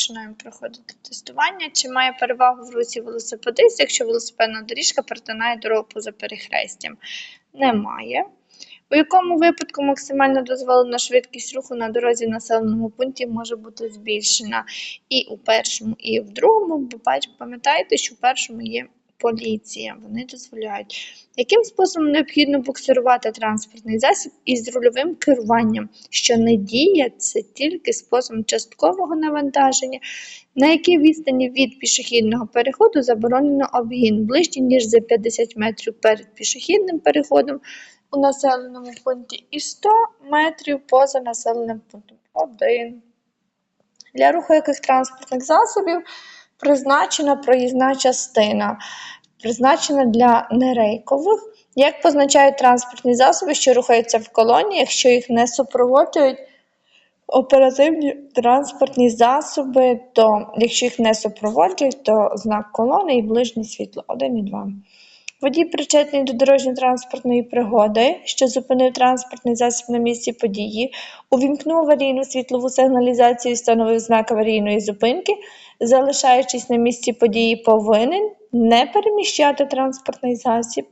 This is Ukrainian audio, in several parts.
починаємо проходити тестування. Чи має перевагу в руці велосипедист, якщо велосипедна доріжка перетинає дорогу поза перехрестям? Немає. У якому випадку максимально дозволена швидкість руху на дорозі населеному пункті може бути збільшена і у першому, і в другому, бо пам'ятаєте, що в першому є поліція, вони дозволяють. Яким способом необхідно буксирувати транспортний засіб із рульовим керуванням, що не діє це тільки способом часткового навантаження, на якій відстані від пішохідного переходу заборонено обгін ближче, ніж за 50 метрів перед пішохідним переходом у населеному пункті і 100 метрів поза населеним пунктом. Один. Для руху яких транспортних засобів призначена проїзна частина, призначена для нерейкових. Як позначають транспортні засоби, що рухаються в колоні, якщо їх не супроводжують оперативні транспортні засоби, то якщо їх не супроводжують, то знак колони і ближнє світло 1 і 2. Водій причетний до дорожньо-транспортної пригоди, що зупинив транспортний засіб на місці події, увімкнув аварійну світлову сигналізацію і встановив знак аварійної зупинки, залишаючись на місці події, повинен не переміщати транспортний засіб.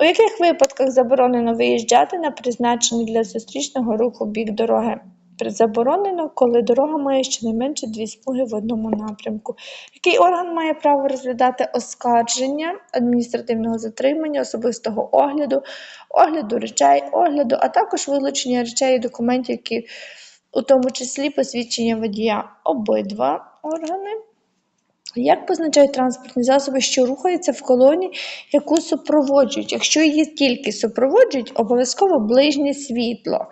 У яких випадках заборонено виїжджати на призначений для зустрічного руху бік дороги? Заборонено, коли дорога має щонайменше дві смуги в одному напрямку. Який орган має право розглядати оскарження адміністративного затримання, особистого огляду, огляду речей, огляду, а також вилучення речей і документів, які у тому числі посвідчення водія обидва органи. Як позначають транспортні засоби, що рухаються в колоні, яку супроводжують? Якщо її тільки супроводжують, обов'язково ближнє світло.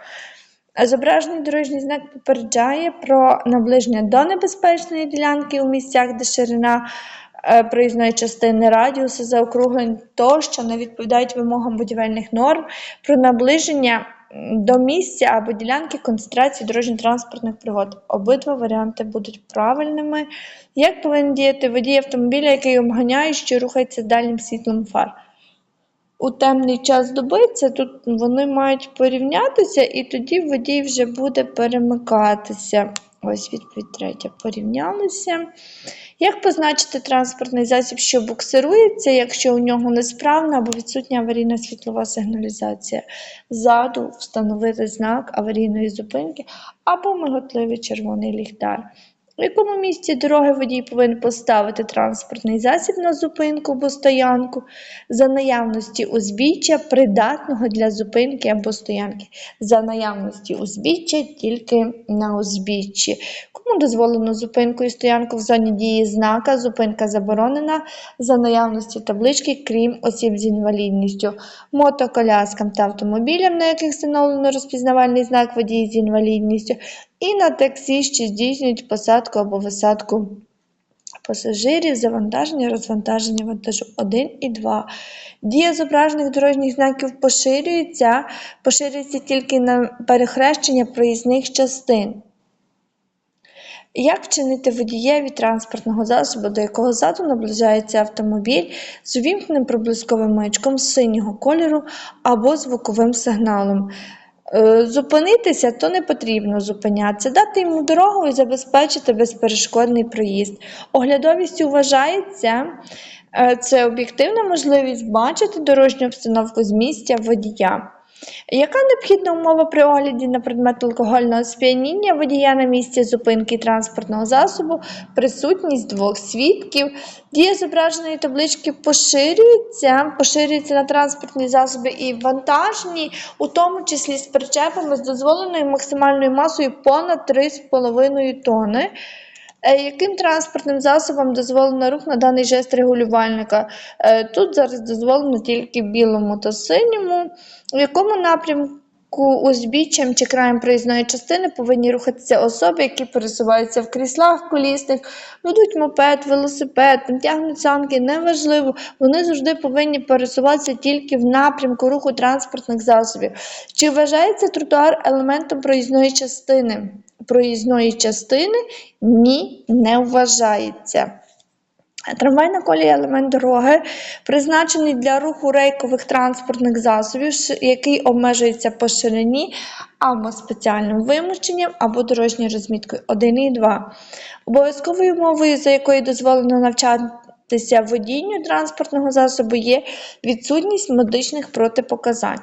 Зображений дорожній знак попереджає про наближення до небезпечної ділянки у місцях, де ширина е, проїзної частини радіуси заокруглень тощо не відповідають вимогам будівельних норм, про наближення до місця або ділянки концентрації дорожньо-транспортних пригод. Обидва варіанти будуть правильними. Як повинен діяти водій автомобіля, який обганяє, що рухається дальнім світлом фар? у темний час доби, це тут вони мають порівнятися, і тоді водій вже буде перемикатися. Ось відповідь третя. Порівнялися. Як позначити транспортний засіб, що буксирується, якщо у нього несправна або відсутня аварійна світлова сигналізація? Ззаду встановити знак аварійної зупинки або миготливий червоний ліхтар. В якому місці дороги водій повинен поставити транспортний засіб на зупинку або стоянку за наявності узбіччя, придатного для зупинки або стоянки, за наявності узбіччя тільки на узбіччі. Кому дозволено зупинку і стоянку в зоні дії знака, зупинка заборонена. За наявності таблички, крім осіб з інвалідністю, мотоколяскам та автомобілям, на яких встановлено розпізнавальний знак водій з інвалідністю, і на таксі, що здійснюють посадку або висадку пасажирів, завантаження, розвантаження вантажу 1 і 2. Дія зображених дорожніх знаків поширюється, поширюється тільки на перехрещення проїзних частин. Як вчинити водієві транспортного засобу, до якого ззаду наближається автомобіль з увімкненим проблисковим маячком синього кольору або звуковим сигналом? Е, Зупинитися то не потрібно зупинятися, дати йому дорогу і забезпечити безперешкодний проїзд. Оглядовістю вважається е, це об'єктивна можливість бачити дорожню обстановку з місця водія. Яка необхідна умова при огляді на предмет алкогольного сп'яніння водія на місці зупинки транспортного засобу, присутність двох свідків, дія зображеної таблички поширюється, поширюється на транспортні засоби і вантажні, у тому числі з причепами з дозволеною максимальною масою понад 3,5 тонни. Е, Яким транспортним засобом дозволено рух на даний жест регулювальника? Е, Тут зараз дозволено тільки білому та синьому. В якому напрямку узбіччям чи краєм проїзної частини повинні рухатися особи, які пересуваються в кріслах колісних, ведуть мопед, велосипед, тягнуть санки, неважливо. Вони завжди повинні пересуватися тільки в напрямку руху транспортних засобів. Чи вважається тротуар елементом проїзної частини? Проїзної частини ні, не вважається. Трамвайна колія елемент дороги, призначений для руху рейкових транспортних засобів, який обмежується по ширині або спеціальним вимушенням, або дорожньою розміткою 1 і 2. Обов'язковою мовою, за якою дозволено навчатися водінню транспортного засобу, є відсутність медичних протипоказань.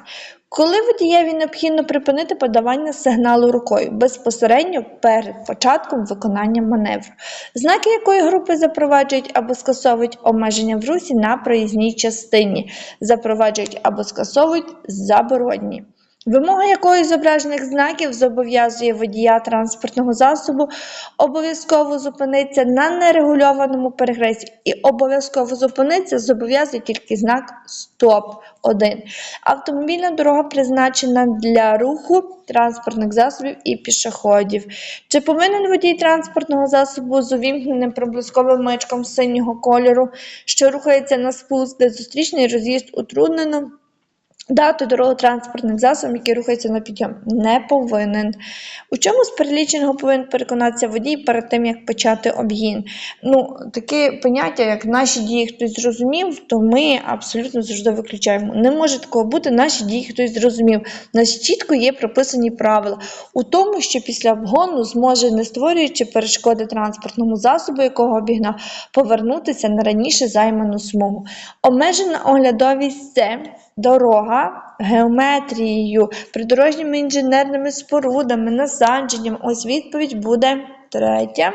Коли водієві необхідно припинити подавання сигналу рукою? Безпосередньо перед початком виконання маневру, знаки якої групи запроваджують або скасовують обмеження в русі на проїзній частині, запроваджують або скасовують заборонні. Вимога якої зображених знаків зобов'язує водія транспортного засобу обов'язково зупинитися на нерегульованому перехресті і обов'язково зупинитися зобов'язує тільки знак Стоп 1. Автомобільна дорога призначена для руху транспортних засобів і пішоходів. Чи повинен водій транспортного засобу з увімкненим проблисковим маячком синього кольору, що рухається на спуск, де зустрічний роз'їзд утруднено? Дати дорогу транспортним засобам, які рухаються на підйом, не повинен. У чому з переліченого повинен переконатися водій перед тим, як почати обгін? Ну, таке поняття, як наші дії хтось зрозумів, то ми абсолютно завжди виключаємо. Не може такого бути, наші дії хтось зрозумів. У нас чітко є прописані правила у тому, що після обгону зможе, не створюючи перешкоди транспортному засобу, якого обігнав, повернутися на раніше займану смугу. Обмежена оглядовість це дорога геометрією, придорожніми інженерними спорудами, насадженням. Ось відповідь буде третя.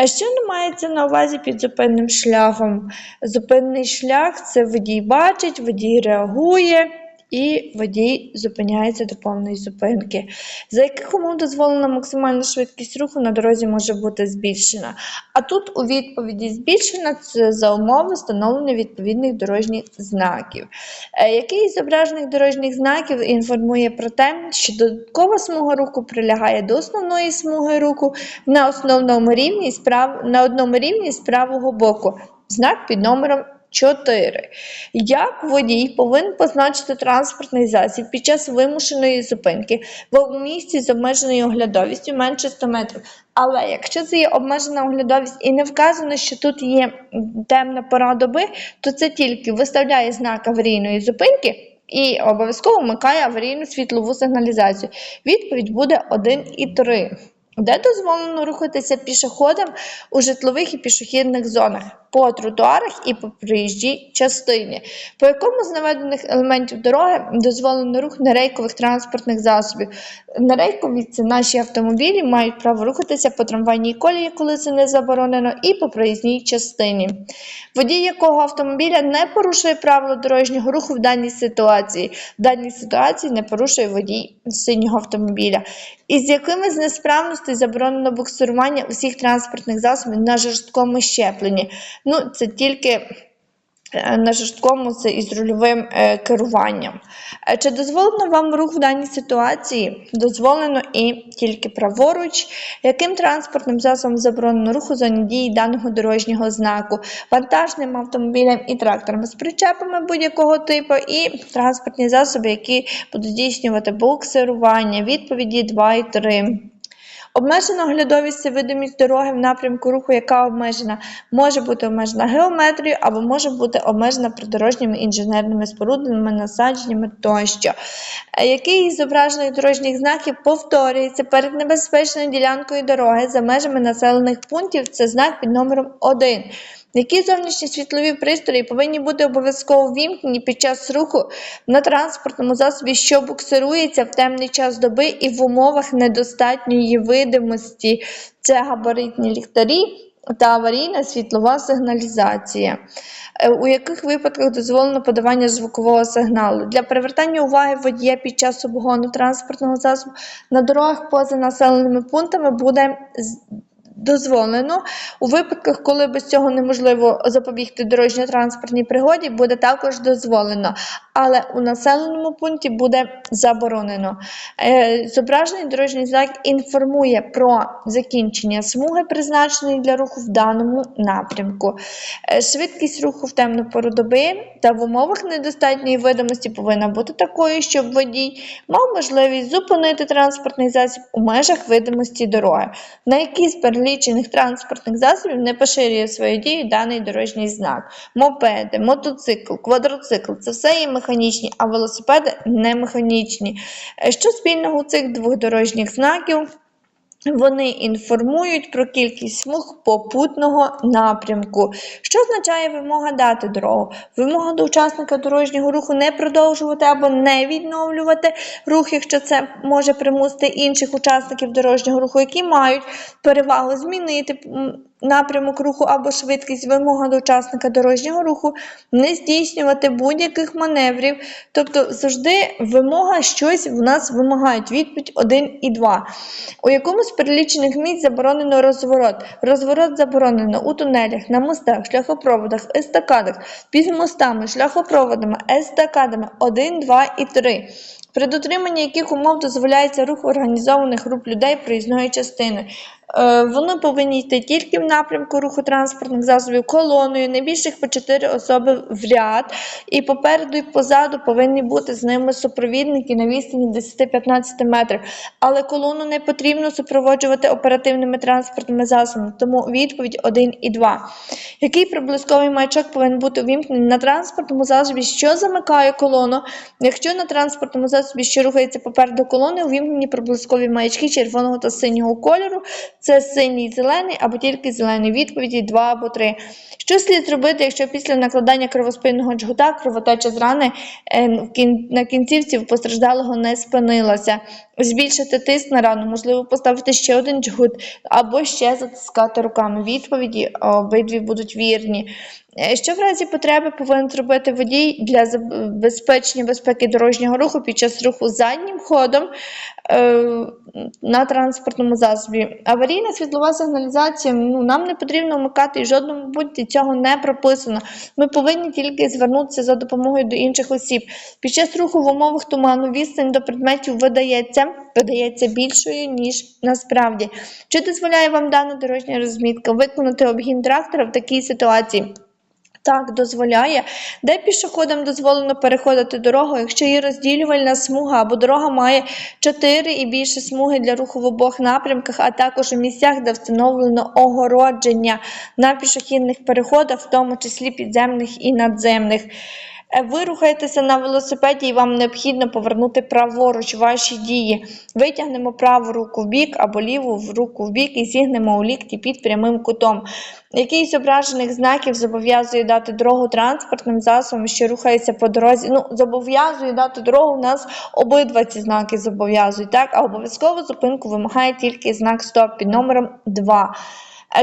Е, Що не мається на увазі під зупинним шляхом? Зупинний шлях це водій бачить, водій реагує. І водій зупиняється до повної зупинки. За яких умов дозволена максимальна швидкість руху на дорозі може бути збільшена? А тут у відповіді збільшена це за умови встановлення відповідних дорожніх знаків. Е, Який зображених дорожніх знаків інформує про те, що додаткова смуга руху прилягає до основної смуги руху на основному рівні з прав... на одному рівні з правого боку. Знак під номером 4. Як водій повинен позначити транспортний засіб під час вимушеної зупинки в місці з обмеженою оглядовістю менше 100 метрів? Але якщо це є обмежена оглядовість і не вказано, що тут є темна пора доби, то це тільки виставляє знак аварійної зупинки. І обов'язково вмикає аварійну світлову сигналізацію. Відповідь буде 1 і 3. Де дозволено рухатися пішоходам у житлових і пішохідних зонах, по тротуарах і по проїжджій частині, по якому з наведених елементів дороги дозволено рух нерейкових транспортних засобів. Нерейкові це наші автомобілі мають право рухатися по трамвайній колії, коли це не заборонено, і по проїзній частині. Водій якого автомобіля не порушує правила дорожнього руху в даній ситуації. В даній ситуації не порушує водій синього автомобіля. І з якими з несправностей заборонено буксирування усіх транспортних засобів на жорсткому щепленні. Ну, це тільки е, на жорсткому це із рульовим е, керуванням. Е, Чи дозволено вам рух в даній ситуації? Дозволено і тільки праворуч. Яким транспортним засобом заборонено рух у зоні дії даного дорожнього знаку? Вантажним автомобілем і тракторами з причепами будь-якого типу, і транспортні засоби, які будуть здійснювати буксирування. Відповіді 2 і 3. Обмежена оглядовість це видимість дороги в напрямку руху, яка обмежена, може бути обмежена геометрією або може бути обмежена придорожніми інженерними спорудами, насадженнями тощо. Е, Який із зображених дорожніх знаків повторюється перед небезпечною ділянкою дороги за межами населених пунктів? Це знак під номером 1. Які зовнішні світлові пристрої повинні бути обов'язково вімкнені під час руху на транспортному засобі, що буксирується в темний час доби і в умовах недостатньої видимості? Це габаритні ліхтарі та аварійна світлова сигналізація. Е, У яких випадках дозволено подавання звукового сигналу для привертання уваги водія під час обгону транспортного засобу на дорогах поза населеними пунктами буде дозволено. У випадках, коли без цього неможливо запобігти дорожньо-транспортній пригоді, буде також дозволено, але у населеному пункті буде заборонено. Е, Зображений дорожній знак інформує про закінчення смуги, призначеної для руху в даному напрямку. Е, Швидкість руху в темну пору доби та в умовах недостатньої видимості повинна бути такою, щоб водій мав можливість зупинити транспортний засіб у межах видимості дороги. На які з перелічених транспортних засобів не поширює свою дію даний дорожній знак. Мопеди, мотоцикл, квадроцикл це все є механічні, а велосипеди не механічні. Е, Що спільного у цих двох дорожніх знаків? Вони інформують про кількість смуг попутного напрямку. Що означає вимога дати дорогу? Вимога до учасника дорожнього руху не продовжувати або не відновлювати рух, якщо це може примусити інших учасників дорожнього руху, які мають перевагу змінити напрямок руху або швидкість. Вимога до учасника дорожнього руху не здійснювати будь-яких маневрів. Тобто завжди вимога щось в нас вимагають. Відповідь 1 і 2. У якому з перелічених місць заборонено розворот? Розворот заборонено у тунелях, на мостах, шляхопроводах, естакадах, під мостами, шляхопроводами, естакадами 1, 2 і 3. При дотриманні яких умов дозволяється рух організованих груп людей проїзної частини. Е, Вони повинні йти тільки в напрямку руху транспортних засобів колоною, не більше по 4 особи в ряд, і попереду і позаду повинні бути з ними супровідники на відстані 10-15 метрів. Але колону не потрібно супроводжувати оперативними транспортними засобами, тому відповідь 1 і 2. Який приблизковий маячок повинен бути увімкнений на транспортному засобі, що замикає колону? Якщо на транспортному засобі, що рухається попереду колони, увімкнені приблизкові маячки червоного та синього кольору, це синій, зелений або тільки зелений. Відповіді 2 або 3. Що слід зробити, якщо після накладання кровоспинного джгута кровотеча з рани е, на кінцівці постраждалого не спинилася? Збільшити тиск на рану, можливо, поставити ще один джгут або ще затискати руками. Відповіді обидві будуть вірні. Е, Що в разі потреби повинен зробити водій для забезпечення безпеки дорожнього руху під час руху заднім ходом е, на транспортному засобі? Аварійна світлова сигналізація ну, нам не потрібно вмикати і жодному пункті цього не прописано. Ми повинні тільки звернутися за допомогою до інших осіб. Під час руху в умовах туману відстань до предметів видається, видається більшою, ніж насправді. Чи дозволяє вам дана дорожня розмітка виконати обгін трактора в такій ситуації? Так, дозволяє. Де пішоходам дозволено переходити дорогу, якщо є розділювальна смуга або дорога має 4 і більше смуги для руху в обох напрямках, а також у місцях, де встановлено огородження на пішохідних переходах, в тому числі підземних і надземних. Е, Ви рухаєтеся на велосипеді і вам необхідно повернути праворуч ваші дії. Витягнемо праву руку в бік або ліву в руку в бік і зігнемо у лікті під прямим кутом. Який з зображених знаків зобов'язує дати дорогу транспортним засобам, що рухається по дорозі? Ну, зобов'язує дати дорогу, у нас обидва ці знаки зобов'язують, так? А обов'язково зупинку вимагає тільки знак стоп під номером 2.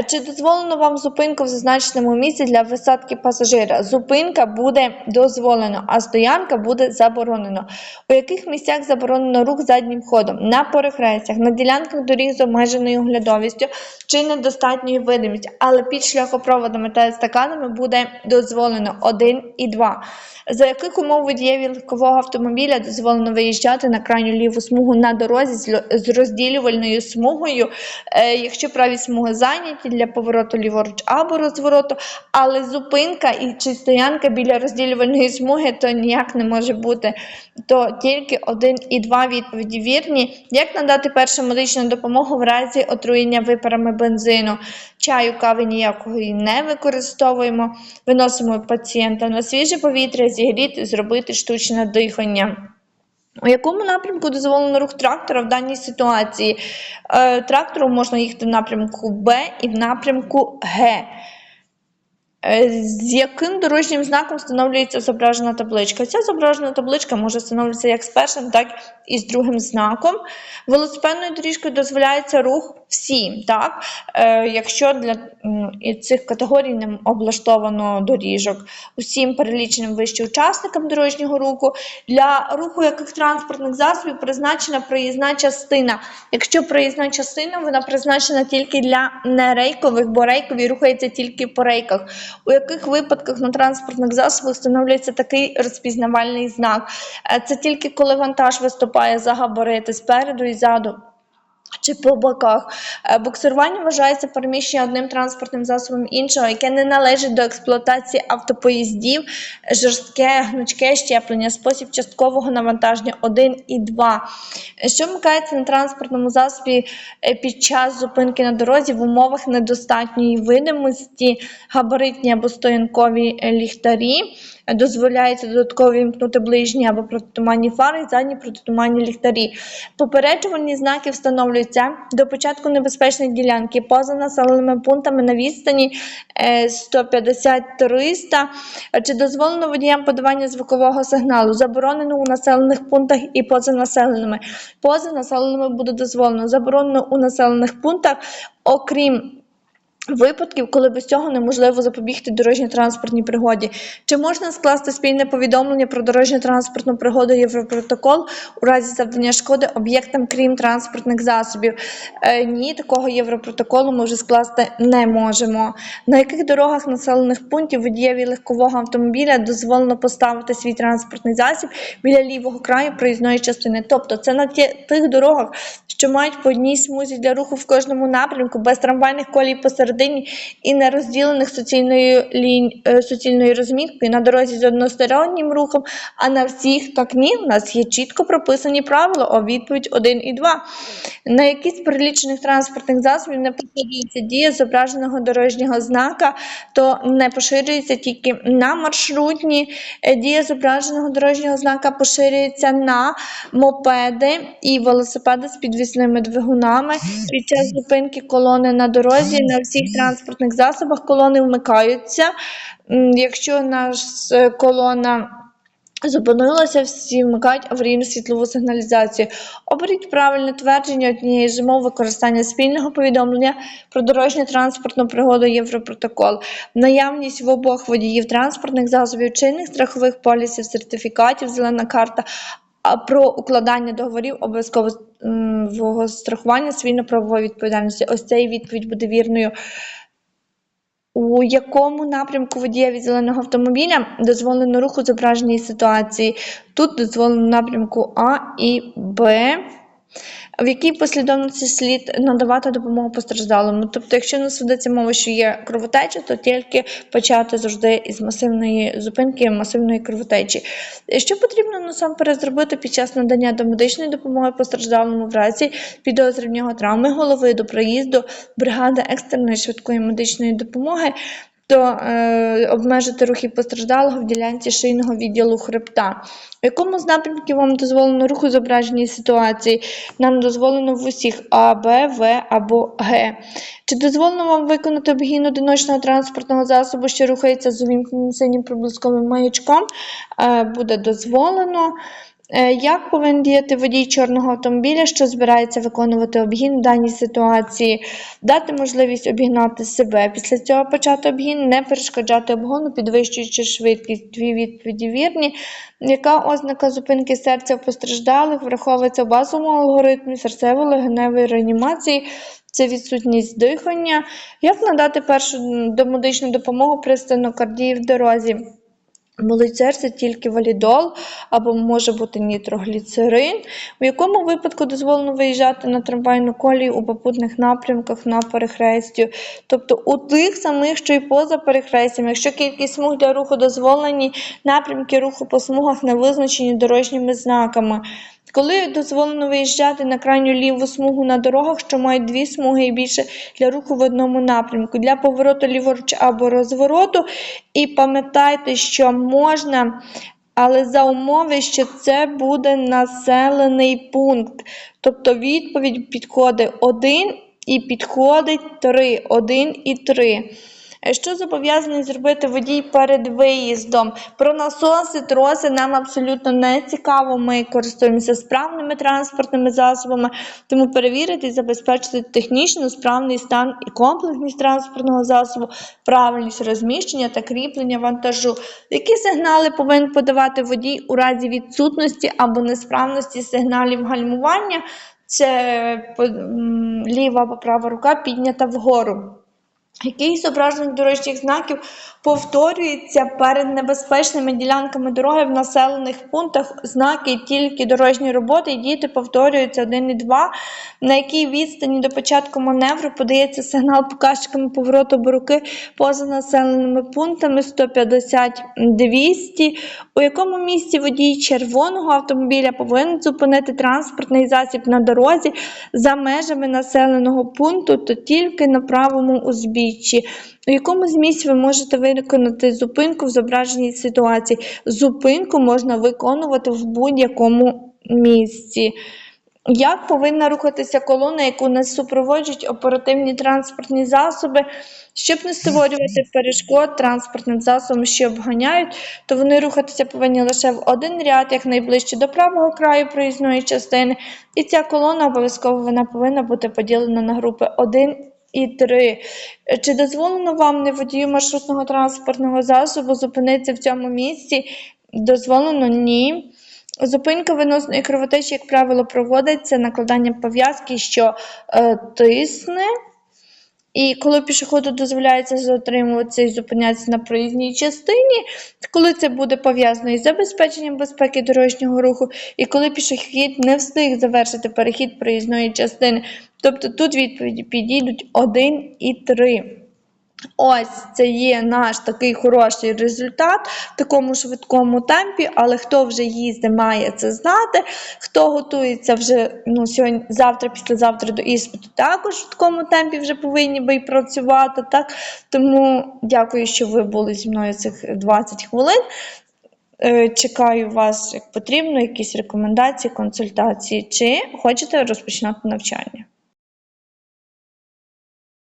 Чи дозволено вам зупинку в зазначеному місці для висадки пасажира? Зупинка буде дозволено, а стоянка буде заборонено. У яких місцях заборонено рух заднім ходом? На перехрестях, на ділянках доріг з обмеженою оглядовістю чи недостатньою видимістю, але під шляхопроводами та естакадами буде дозволено 1 і 2. За яких умов водієві легкового автомобіля дозволено виїжджати на крайню ліву смугу на дорозі з розділювальною смугою, е, якщо праві смуги зайняті для повороту ліворуч або розвороту, але зупинка і чи стоянка біля розділювальної смуги то ніяк не може бути. То тільки один і два відповіді вірні. Як надати першу медичну допомогу в разі отруєння випарами бензину? Чаю, кави ніякої не використовуємо. Виносимо пацієнта на свіже повітря, зігріти, зробити штучне дихання. У якому напрямку дозволено рух трактора в даній ситуації? Е, трактором можна їхати в напрямку Б і в напрямку Г. Е, З яким дорожнім знаком встановлюється зображена табличка? Ця зображена табличка може встановлюватися як з першим, так і з другим знаком. Велосипедною доріжкою дозволяється рух всім, так? Е, якщо для і цих категорій не облаштовано доріжок, усім переліченим вище учасникам дорожнього руху. Для руху яких транспортних засобів призначена проїзна частина. Якщо проїзна частина, вона призначена тільки для нерейкових, бо рейкові рухаються тільки по рейках. У яких випадках на транспортних засобах встановлюється такий розпізнавальний знак? Е, Це тільки коли вантаж виступає за габарити спереду і ззаду. Чи по боках. Е, Буксирування вважається переміщення одним транспортним засобом іншого, яке не належить до експлуатації автопоїздів, жорстке, гнучке щеплення, спосіб часткового навантаження 1 і 2. Е, Що вмикається на транспортному засобі е, під час зупинки на дорозі в умовах недостатньої видимості, габаритні або стоянкові е, ліхтарі. Е, Дозволяється додатково вімкнути ближні або протитуманні фари і задні протитуманні ліхтарі. Попереджувальні знаки встановлюються до початку небезпечної ділянки поза населеними пунктами на відстані е, 150-300. Чи дозволено водіям подавання звукового сигналу? Заборонено у населених пунктах і поза населеними. Поза населеними буде дозволено. Заборонено у населених пунктах, окрім Випадків, коли без цього неможливо запобігти дорожньо-транспортній пригоді. Чи можна скласти спільне повідомлення про дорожньо-транспортну пригоду Європротокол у разі завдання шкоди об'єктам, крім транспортних засобів? Е, ні, такого Європротоколу ми вже скласти не можемо. На яких дорогах населених пунктів водієві легкового автомобіля дозволено поставити свій транспортний засіб біля лівого краю проїзної частини? Тобто це на ті- тих дорогах, що мають по одній смузі для руху в кожному напрямку, без трамвайних колій посередині і не розділених суцільною, лінь, е, суцільною розміткою на дорозі з одностороннім рухом, а на всіх так ні, у нас є чітко прописані правила, о відповідь 1 і 2. На які з перелічених транспортних засобів не поширюється дія зображеного дорожнього знака, то не поширюється тільки на маршрутні. Е, Дія зображеного дорожнього знака поширюється на мопеди і велосипеди з підвісними двигунами. Під час зупинки колони на дорозі на всіх транспортних засобах колони вмикаються. Якщо наш е, колона Зупинилася, всі вмикають аварійну світлову сигналізацію. Оберіть правильне твердження однієї з умов використання спільного повідомлення про дорожню транспортну пригоду Європротокол. Наявність в обох водіїв транспортних засобів, чинних страхових полісів, сертифікатів, зелена карта. А про укладання договорів обов'язкового страхування цивільно-правової відповідальності. Ось ця відповідь буде вірною. У якому напрямку водієві зеленого автомобіля дозволено руху зображеній ситуації? Тут дозволено напрямку А і Б. В якій послідовності слід надавати допомогу постраждалому? Тобто, якщо нас ведеться мова, що є кровотеча, то тільки почати завжди із масивної зупинки, масивної кровотечі. Що потрібно насамперед зробити під час надання домедичної допомоги постраждалому в разі підозри в нього травми голови до приїзду бригади екстреної швидкої медичної допомоги? То е, обмежити рухи постраждалого в ділянці шийного відділу хребта. В якому з напрямків вам дозволено рух у зображеній ситуації? Нам дозволено в усіх А, Б, В або Г. Чи дозволено вам виконати обгін одиночного транспортного засобу, що рухається з увімкненим синім проблисковим маячком? Е, буде дозволено. Е, Як повинен діяти водій чорного автомобіля, що збирається виконувати обгін в даній ситуації? Дати можливість обігнати себе. Після цього почати обгін, не перешкоджати обгону, підвищуючи швидкість. Дві відповіді вірні. Яка ознака зупинки серця постраждалих враховується в базовому алгоритмі серцево-легеневої реанімації? Це відсутність дихання. Як надати першу домедичну допомогу при стенокардії в дорозі? Болить серце тільки валідол або може бути нітрогліцерин, в якому випадку дозволено виїжджати на трамвайну колію у попутних напрямках на перехресті. Тобто у тих самих, що й поза перехрестям, якщо кількість смуг для руху дозволені, напрямки руху по смугах не визначені дорожніми знаками. Коли дозволено виїжджати на крайню ліву смугу на дорогах, що мають дві смуги і більше для руху в одному напрямку, для повороту ліворуч або розвороту. І пам'ятайте, що можна, але за умови, що це буде населений пункт. Тобто відповідь підходить 1 і підходить 3. 1 і 3. Що зобов'язаний зробити водій перед виїздом? Про насоси, троси нам абсолютно не цікаво. Ми користуємося справними транспортними засобами, тому перевірити і забезпечити технічно справний стан і комплексність транспортного засобу, правильність розміщення та кріплення вантажу. Які сигнали повинен подавати водій у разі відсутності або несправності сигналів гальмування? Це ліва або права рука піднята вгору. Який зображених дорожніх знаків повторюється перед небезпечними ділянками дороги в населених пунктах? Знаки тільки дорожні роботи і діти повторюються 1 і 2, на якій відстані до початку маневру подається сигнал показчиками повороту або руки поза населеними пунктами 150-200, у якому місці водій червоного автомобіля повинен зупинити транспортний засіб на дорозі за межами населеного пункту, то тільки на правому узбіччі. У якому з місць ви можете виконати зупинку в зображеній ситуації? Зупинку можна виконувати в будь-якому місці. Як повинна рухатися колона, яку не супроводжують оперативні транспортні засоби, щоб не створювати перешкод транспортним засобам, що обганяють, то вони рухатися повинні лише в один ряд, як найближче до правого краю проїзної частини. І ця колона обов'язково вона повинна бути поділена на групи 1 і 3. Чи дозволено вам, не водію маршрутного транспортного засобу, зупинитися в цьому місці? Дозволено ні. Зупинка виносної кровотечі, як правило, проводиться накладанням пов'язки, що е, тисне. І коли пішоходу дозволяється затримуватися і зупинятися на проїзній частині, коли це буде пов'язано із забезпеченням безпеки дорожнього руху, і коли пішохід не встиг завершити перехід проїзної частини. Тобто тут відповіді підійдуть 1 і 3. Ось це є наш такий хороший результат в такому швидкому темпі, але хто вже їздить, має це знати. Хто готується вже ну, сьогодні, завтра, післязавтра до іспиту, також в швидкому темпі вже повинні би і працювати. Так? Тому дякую, що ви були зі мною цих 20 хвилин. Е, Чекаю вас, як потрібно, якісь рекомендації, консультації, чи хочете розпочинати навчання.